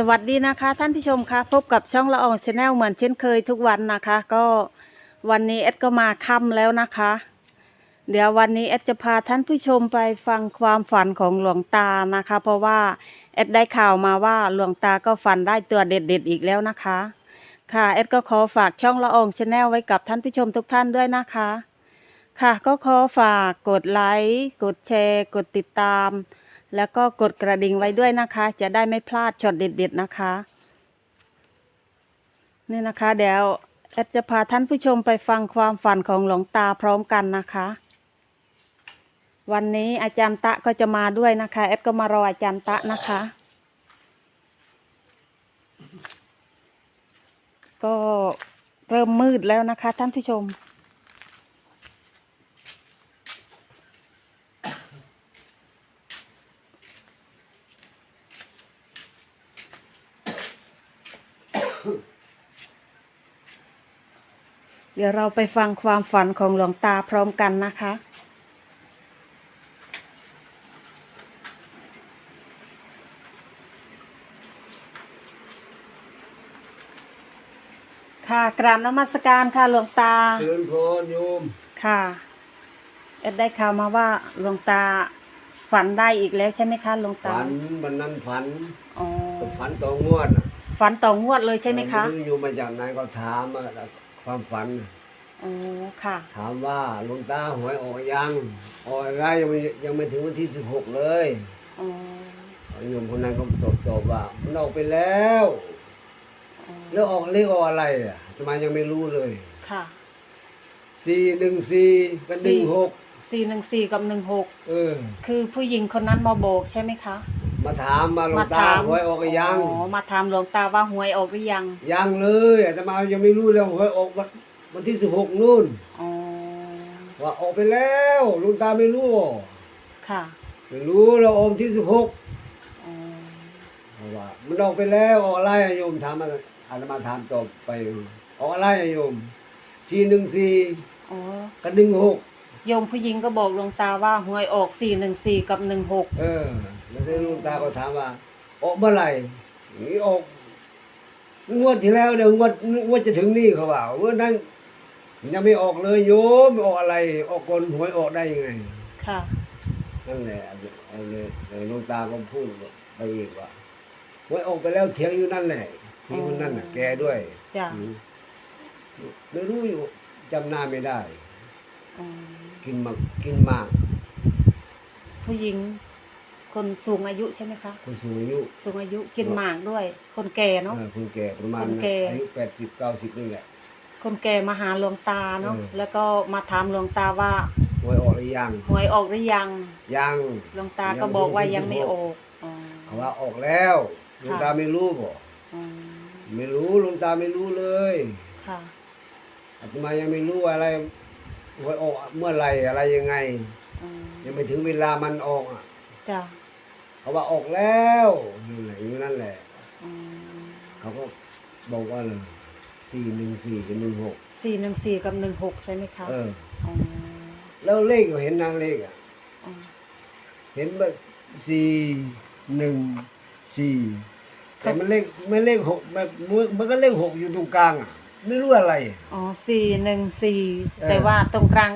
สวัสดีนะคะท่านผู้ชมคะพบกับช่องละอองชาแนลเหมือนเช่นเคยทุกวันนะคะ ก็วันนี้เอ็ดก็มาค่ำแล้วนะคะ เดี๋ยววันนี้เอ็ดจะพาท่านผู้ชมไปฟังความฝันของหลวงตานะคะ เพราะว่าเอ็ดได้ข่าวมาว่าหลวงตาก็ฝันได้ตัวเด็ดๆอีกแล้วนะคะ ค่ะเอ็ดก็ขอฝากช่องละอองชาแนลไว้กับท่านผู้ชมทุกท่านด้วยนะคะ ค่ะก็ขอฝากกดไลค์กดแชร์ กดติดตาม แล้วก็กดกระดิ่งไว้ด้วยนะคะ จะได้ไม่พลาดช็อตเด็ดๆนะคะ นี่นะคะเดี๋ยวแอดจะพาท่านผู้ชมไปฟังความฝันของหลวงตาพร้อมกันนะคะ วันนี้อาจารย์ตะก็จะมาด้วยนะคะแอดก็มารออาจารย์ตะนะคะ ก็เริ่มมืดแล้วนะคะท่านผู้ชม เดี๋ยวเราไปฟังความฝันของหลวงตาพร้อมกันนะคะ ค่ะกราบนมัสการค่ะหลวงตาเชิญพรโยมค่ะเอ็ดได้ข่าวมาว่าหลวงตาฝันได้อีกแล้วใช่ไหมคะหลวงตาฝันวันนั้นฝันอ๋อฝันต่องวดน่ะฝันต่องวดเลยใช่ไหมคะรู้อยู่มาจากไหนก็ถามว่า ความฝันน่ะอ๋อค่ะ ถามว่าหลวงตาหวยออกยังออกยังยังไม่ยังไม่ถึงวันที่สิบหกเลยอ๋อโยมคนนั้นก็ตอบตอบว่ามันออกไปแล้วอ๋อแล้วออกเลขออกอะไรอะทำไมยังไม่รู้เลยค่ะ สี่หนึ่งสี่กับหนึ่งหกสี่หนึ่งสี่กับหนึ่งหกเออ คือผู้หญิงคนนั้นมาโบกใช่ไหมคะ มาถามมาหลวงตาหวยออกยังอ๋อมาถามหลวงตาว่าหวยออกหรือยัง ยังเลยอาตมายังไม่รู้เลยหวยออกวันวันที่สิบหกนู่นอ๋อว่าออกไปแล้วลุงตาไม่รู้ค่ะไม่รู้เราออกที่สิบหกอ๋อว่ามันออกไปแล้วออกอะไรอะโยมถามมาอาตมาถามตอบไปออกอะไรอะโยมสี่หนึ่งสี่อ๋อกับหนึ่งหกโยมผู้หญิงก็บอกหลวงตาว่าหวยออกสี่หนึ่งสี่กับหนึ่งหกเออ แล้วที่ลุงตาก็ถามว่า ออกเมื่อไหร่นี่ออกงวดที่แล้วเดี๋ยวงวดงวดจะถึงนี่เขาว่าเมื่อนั้นยังไม่ออกเลยโยมออกอะไร ออกก่อนหวยออกได้ยังไงค่ะนั่นแหละเอาเลยเลยหลวงตาก็พูดไปอีกว่าหวยออกไปแล้วเถียงอยู่นั่นแหละที่คนนั่นน่ะ แกด้วยจ้ะอืมไม่รู้อยู่จำหน้าไม่ได้อ๋อกินมากกินมาก ผู้หญิง คนสูงอายุใช่ไหมคะ คนสูงอายุสูงอายุกินหมากด้วย คนแก่เนาะเออคนแก่ประมาณคนแก่ อายุแปดสิบเก้าสิบนี่แหละ คนแก่มาหาหลวงตาเนาะเออ แล้วก็มาถามหลวงตาว่าหวยออกหรือยังหวยออกหรือยังยังหลวงตาก็บอกว่ายังไม่ออกอ๋อ เขาว่าออกแล้วหลวงตาไม่รู้บ่อ๋อไม่รู้หลวงตาไม่รู้เลยค่ะอาตมายังไม่รู้อะไรหวยออกเมื่อไหร่อะไรยังไง อ๋อยังไม่ถึงเวลามันออกอะจ้ะ เขาว่าออกแล้วนั่นแหละอยู่นั่นแหละอ๋อเขาก็บอกว่าเลยสี่หนึ่งสี่กับหนึ่งหกสี่หนึ่งสี่กับหนึ่งหกใช่ไหมคะเอออ๋อแล้วเลขก็เห็นนางเลขอะ อ๋อเห็นแบบสี่หนึ่งสี่แต่มันเลขไม่เลขหกมันมันก็เลขหกอยู่ตรงกลางอะ ไม่รู้อะไร อ๋อสี่หนึ่งสี่เออ แต่ว่าตรงกลาง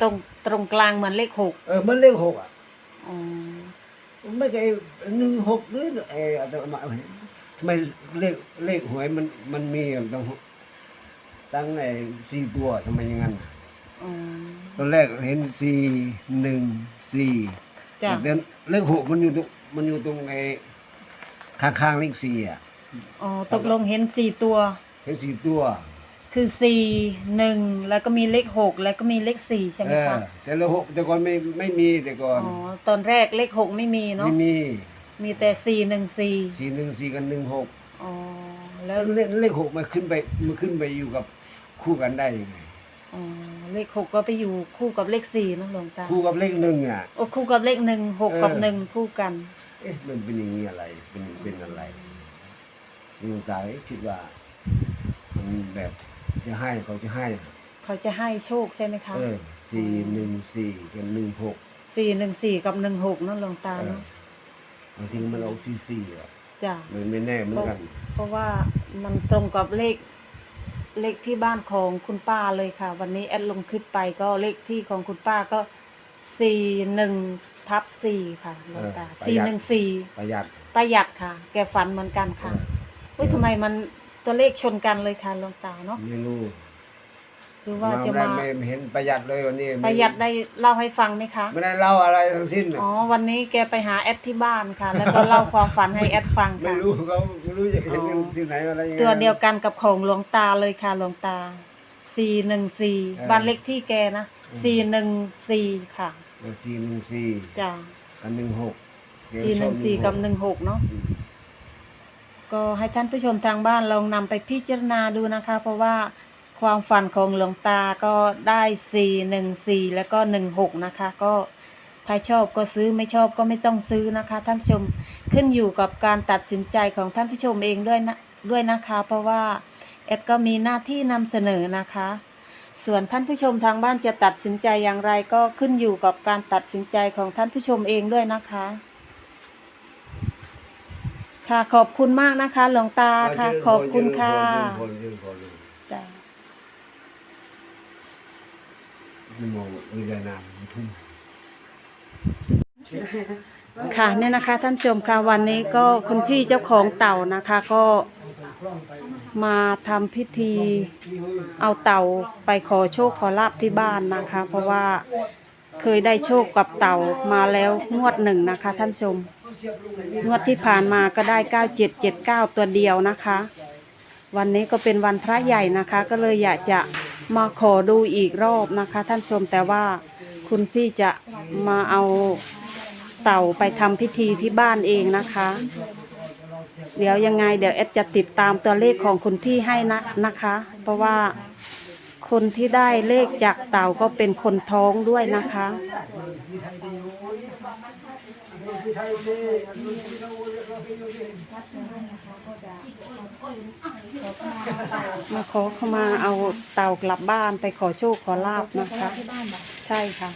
ตรงตรงกลางเหมือนเลขหกเออมันเลขหกอะ อ๋อมัน ไม่ใช่หนึ่งหกหรือไอ้อาตมาเห็นทำไมเลขเลขหวยมันมันมีตั้งตั้งไอ้สี่ตัวทำไมอย่างนั้นอ๋อตอนแรกเห็นสี่หนึ่งสี่จ้ะแต่เลขหกมันอยู่ตรงมันอยู่ตรงไอ้ข้างๆเลขสี่อะอ๋อตกลงเห็นสี่ตัว เห็นสี่ตัว คือสี่หนึ่งแล้วก็มีเลขหกแล้วก็มีเลขสี่ใช่ไหมเออคะแต่ละหกแต่ก่อนไม่ไม่มีแต่ก่อนอ๋อตอนแรกเลขหกไม่มีเนาะไม่มีมีแต่สี่หนึ่งสี่สี่หนึ่งสี่กับหนึ่งหกอ๋อแล้แล้ววเลขเลขหกมันขึ้นไปมันขึ้นไปอยู่กับคู่กันได้ยังไงอ๋อเลขหกก็ไปอยู่คู่กับเลขสี่เนอะหลวงตาคู่กับเลขหนึ่งอะ โอ้คู่กับเลขหนึ่งหกกับเออ หนึ่งคู่กัน เอ๊ะมันเป็นอย่างนี้อะไร เป็นเป็นอะไรหลวงตาคิดว่า มันแบบ จะให้เขาจะให้ เขาจะให้โชคใช่ไหมคะเออสี่หนึ่งสี่กับหนึ่งหกสี่หนึ่งสี่กับหนึ่งหกนั่นหลวงตาเออเนาะบางทีมันเอาสี่สี่อะอจ้ะมันไม่แน่เหมือนกัน เพราะว่ามันตรงกับเลขเลขที่บ้านของคุณป้าเลยค่ะ วันนี้แอดลงคลิปไปก็เลขที่ของคุณป้าก็สี่หนึ่งทับสี่ค่ะหลวงตาสี่หนึ่งสี่ประหยัดประหยัดค่ะ แกฝันเหมือนกันค่ะเฮ้ยทำไมมัน ตัวเลขชนกันเลยค่ะหลวงตาเนาะไม่รู้หรือว่าจะไได้มาไม่เห็นประหยัดเลยวันนี้ประหยัดได้เล่าให้ฟังไหมคะไม่ได้เล่าอะไรทั้งสิ้นน่ะอ๋อวันนี้แกไปหาแอดที่บ้านค่ะ แล้วก็เล่าความฝันให้แอดฟังไม่ค่ะรู้เขาไม่รู้จะเห็นอ๋อที่ไหนอะไรยังไงตัวเดียวกันกับของหลวงตาเลยค่ะหลวงตาสี่หนึ่งสี่เออบ้านเลขที่แกนะสี่หนึ่งสี่ค่ะสี่หนึ่งสี่จ้ะกับหนึ่งหกสี่หนึ่งสี่กับหนึ่งหกเนาะ ก็ให้ท่านผู้ชมทางบ้านลองนำไปพิจารณาดูนะคะ เพราะว่าความฝันของหลวงตาก็ได้สี่หนึ่งสี่แล้วก็หนึ่งหกนะคะ ก็ถ้าชอบก็ซื้อไม่ชอบก็ไม่ต้องซื้อนะคะ ท่านผู้ชมขึ้นอยู่กับการตัดสินใจของท่านผู้ชมเองด้วยนะด้วยนะคะ เพราะว่าแอดก็มีหน้าที่นำเสนอนะคะ ส่วนท่านผู้ชมทางบ้านจะตัดสินใจอย่างไรก็ขึ้นอยู่กับการตัดสินใจของท่านผู้ชมเองด้วยนะคะ ค่ะขอบคุณมากนะคะ หลวงตาค่ะ ขอบคุณค่ะยืนพลยืนพลยืนพลจ้ะยืนมองวิญญาณทุ่ม ค่ะเนี่ยนะคะ ท่านผู้ชมค่ะวันนี้ก็คุณพี่เจ้าของเต่านะคะ ก็มาทำพิธีเอาเต่าไปขอโชคขอลาบที่บ้านนะคะ เพราะว่าเคยได้โชคกับเต่ามาแล้วงวดหนึ่งนะคะ ท่านผู้ชม งวดที่ผ่านมาก็ได้เก้าเจ็ดเจ็ดเก้าตัวเดียวนะคะ วันนี้ก็เป็นวันพระใหญ่นะคะ ก็เลยอยากจะมาขอดูอีกรอบนะคะ ท่านชมแต่ว่าคุณพี่จะมาเอาเต่าไปทำพิธีที่บ้านเองนะคะ เดี๋ยวยังไงเดี๋ยวเอดจะติดตามตัวเลขของคุณพี่ให้นะนะคะ เพราะว่าคนที่ได้เลขจากเต่าก็เป็นคนท้องด้วยนะคะ มาขอเข้ามาเอาเต่ากลับบ้านไปขอโชคขอลาบนะคะ ใช่ค่ะ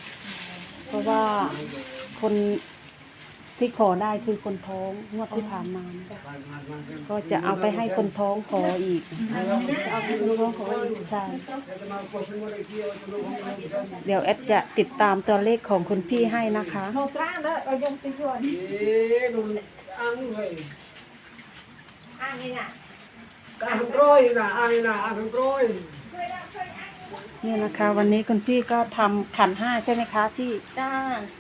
เพราะว่าคน ที่ขอได้คือคนท้องงวดที่ผ่านมานะก็จะเอาไปให้คนท้องขออีกเอาไปคนท้องขออีกใช่เดี๋ยวเอดจะติดตามตัวเลขของคุณพี่ให้นะคะโนกล้าแล้วเรายงไปก่อนเอ๊ะนุ่มอังเลยอ่างนี่น่ะกางร้อยนะอังนะอังร้อย นี่นะคะ วันนี้คุณพี่ก็ทำขันห้าใช่ไหมคะพี่จ้า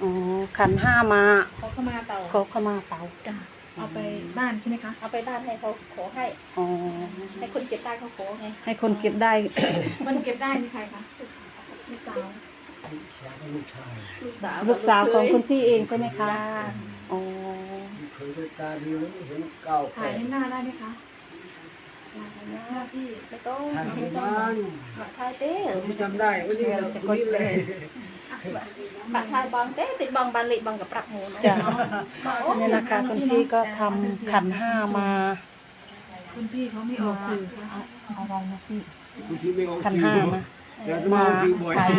อ๋อขันห้ามาเขาเข้ามาเต่าเขาเข้ามาเตาจ้าเอาไปบ้านใช่ไหมคะเอาไปบ้านให้เขาขอให้อ๋อให้คนเก็บได้เขาขอไงให้คนเก็บได้มันเก็บได้มีใครคะลูกสาวลูกชายลูกสาวลูกสาวของคุณพี่เองใช่ไหมคะจ้าอ๋อเคยไปตาดีเห็นเก่าถ่ายให้หน้าได้ไหมคะหน้าพี่ ไม่ต้องถ่ายไม่ที่ต้องบ้านบัตรถ่ายเต้ที่จำได้ว่านี่จะคนเลยบัตรถ่ายบองเต้ติดบองบาลิบองกับปรับหมูนะจ้ะนี่นะคะคุณพี่ก็ทำขันห้ามา คุณพี่เขาไม่ออกสื่อค่ะเอาอะไรนะพี่บางทีไม่ออกขันสื่อห้ามาเดี๋ยวจะมาออกสื่อบ่อยใส่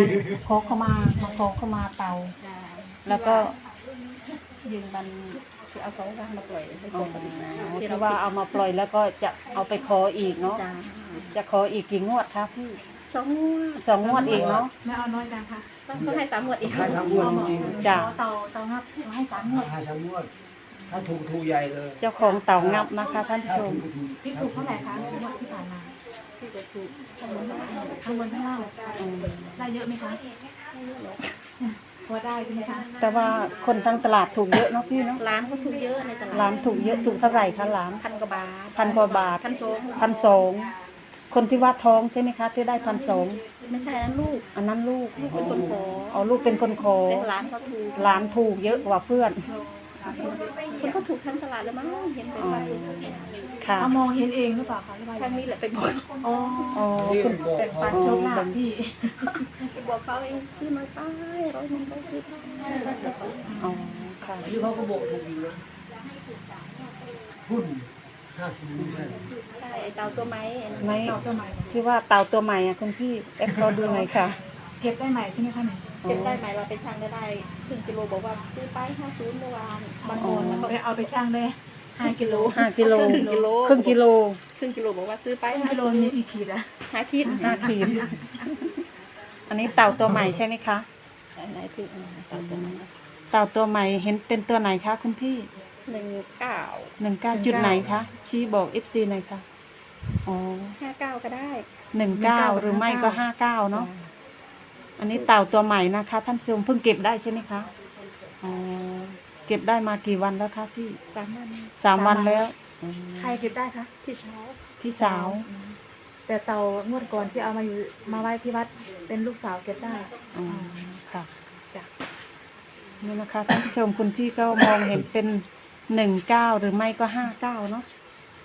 โคกเข้ามามาโคกเข้ามาเตาจ้าแล้วก็ยืนบัน คือเอาเขาว่างมาปล่อยให้อ๋คอนปฏิบัติที่ว่าเอามาปล่อยแล้วก็จะเอาไปขออีกเนาะจ้าจะขออีกกี่งวดคะพี่สองงวดสองงวดเองเนาะ ไม่เอาน้อยจังค่ะต้องต้องให้สามงวดอีกให้สามงวดจริงจ้ะ เต่าเต่างับเอาให้สามงวดให้สามงวดถ้าถูกถูกใหญ่เลยเจ้าของเต่างับนะคะท่านผู้ชมพี่ถูกเท่าไหร่คะงวดที่ผ่านมาที่จะถูกข้างบนข้างล่างอืมได้เยอะไหมคะ พอได้ใช่ไหมคะแต่ว่าคนทั้งตลาดถูกเยอะเนาะพี่เนาะร้านก็ถูกเยอะในตลาดร้านถูกเยอะถูกเท่าไหร่คะร้านพันกว่าบาทพันกว่าบาทพันสองพันสองคนที่ว่าท้องใช่ไหมคะ ที่ได้พันสองไม่ใช่นั้นลูก อันนั้นลูกลูกเป็นคนขอเอาลูกเป็นคนขอแต่ร้านก็ถูกร้านถูกเยอะกว่าเพื่อน คนก็ถูกทั้งตลาดแล้วมั้งเห็นไปอ๋อไปค่ะเอามองเห็นเองหรือเปล่าคะหรือว่าทางนี้แหละไปบอกอ๋ออ๋อคุณเป็นปันโชคลาภพี่ไปบอกเขาเองซื้อมาป้ายร้อยหนึงก็ซื้อป้ายอ๋อค่ะนี่เขาก็บอกถูกอยู่นะหุ้นห้าสิบไม่ใช่ใช่ไอ้เตาตัวไม้ไม่เต่าตัวใหม่ที่ว่าเต่าตัวใหม่อะคุณพี่เอ็กซ์รอดูหน่อยค่ะเก็บได้ใหม่ใช่ไหมคะเนี่ยเก็บได้ไหมเราไปช่างได้ได้ค รึ่งกิโลบอกว่าซื้อป้ายห้าศูนย์เมื่อวานบางคนแล้วก็ไปเอาไปช่างเลยห้ากิโลห้ากิโลครึ่งกิโลครึ่งกิโลครึ่งกิโลบอกว่าซื้อไปห้ากิโลมีกี่ขีดอะห้าขีดห้าขีดอันนี้เต่าตัวใหม่ใช่ไหมคะอันไหนที่อันไหนต่อตัวนั้นเต่าตัวใหม่เห็นเป็นตัวไหนคะคุณพี่หนึ่งเก้าหนึ่งเก้าจุดไหนคะชี้บอกเอฟซีหน่อยค่ะอ๋อห้าเก้าก็ได้หนึ่งเก้าหรือไม่ก็ห้าเก้าเนาะ อันนี้เต่าตัวใหม่นะคะ ท่านผู้ชมเพิ่งเก็บได้ใช่ไหมคะอ๋อเก็บได้มากี่วันแล้วคะพี่สามวันสามวันแล้วอืมใครเก็บได้คะที่เช้าพี่สาวแต่เตางวดก่อนที่เอามาอยู่มาไว้ที่วัดเป็นลูกสาวเก็บได้ อ๋อค่ะจ้ะ นี่นะคะท่านผู้ชมคุณพี่ก็มองเห็นเป็นหนึ่งเก้าหรือไม่ก็ห้าเก้าเนาะ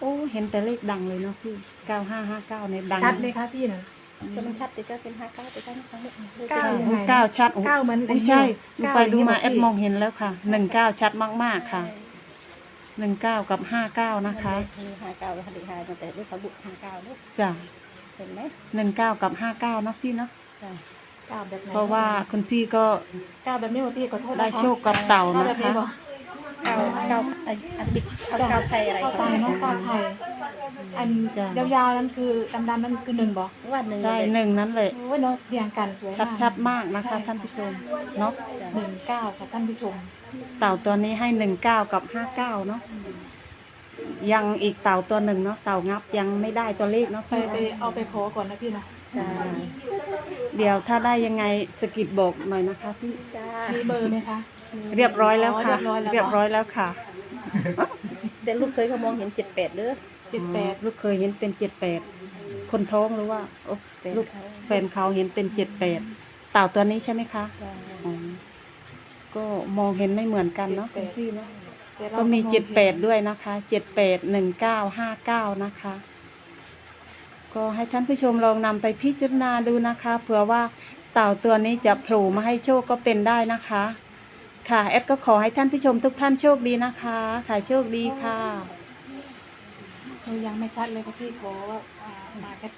โอ้เห็นแต่เลขดังเลยเนาะพี่เก้าห้าห้าเก้าเนี่ยดังชัดไหมคะพี่น่ะ จะมันชัดแต่จะเป็นห้าเก้าแต่ก็ไม่ชัดเก้าโอ้เก้าชัดโอ้เก้าเหมือนโอ้ใช่ดูเก้าไปดูมาย่งแอนี้ดมองเห็นแล้วค่ะหนึ่งเก้าชัดมากๆค่ะหนึ่งเก้ากับห้าเก้านะคะมีห้าเก้าแล้วเด็กหายแต่ด้วยเขาบุกห้าเก้าด้วยจ้ะเห็นไหมหนึ่งเก้ากับห้าเก้าเนาะพี่เนาะเก้าแบบไหนเพราะว่าคุณพี่ก็เก้าแบบนี้ว่าพี่ขอโทษนะคะได้โชคกับเต่าก้นะแบบคะ บอกเก้าเก้าอันอันบิ๊กเอาเก้าไทยอะไรเก้าไทยเนาะเก้าไทย อันยาวๆนั้นคือดำๆนั้นคือหนึ่งบอกว่าหนึ่งใช่หนึ่งนั้นเลยโอ้ยเนาะเรียงกันสวยชัดมากชัดๆมากนะคะ ท่านผู้ชมเนาะหนึ่งเก้าค่ะท่านผู้ชมเต่าตัวนี้ให้หนึ่งเก้ากับห้าเก้าเนาะยังอีกเต่าตัวหนึ่งเนาะเต่างับยังไม่ได้ตัวเลขเนาะไปไปเอาไปขอก่อนนะพี่นะจ้าเดี๋ยวถ้าได้ยังไงสกิดบอกหน่อยนะคะพี่จ้ามีเบอร์ไหมคะ เรียบร้อยแล้วค่ะ อ๋อเรีเรียยบบร้ร้ออยยแล้แล้ววค่ะ แต่ลูกเคยเขามองเห็นเจ็ดแปดเด้อ เจ็ดแปดลูกเคยเห็นเป็นเจ็ดแปดคนท้องหรือว่าโอ๊ะลูกแฟนเขาเห็นเป็นเจ็ดแปดเต่าตัวนี้ใช่ไหมคะอ๋อก็มองเห็นไม่เหมือนกันเนาะคุณพี่เนาะแต่ราก็มีองเจ็ดแปดห็นด้วยนะคะเจ็ดแปดหนึ่งเก้าห้าเก้านะคะ ก็ให้ท่านผู้ชมลองนำไปพิจารณาดูนะคะเผื่อว่าเต่าตัวนี้จะโผล่มาให้โชคก็เป็นได้นะคะ ค่ะแอดก็ขอให้ท่านผู้ชมทุกท่านโชคดีนะคะค่ะโชคดีค่ะ ยังไม่ชัดเลยค่ะพี่ขออ่ามาชัด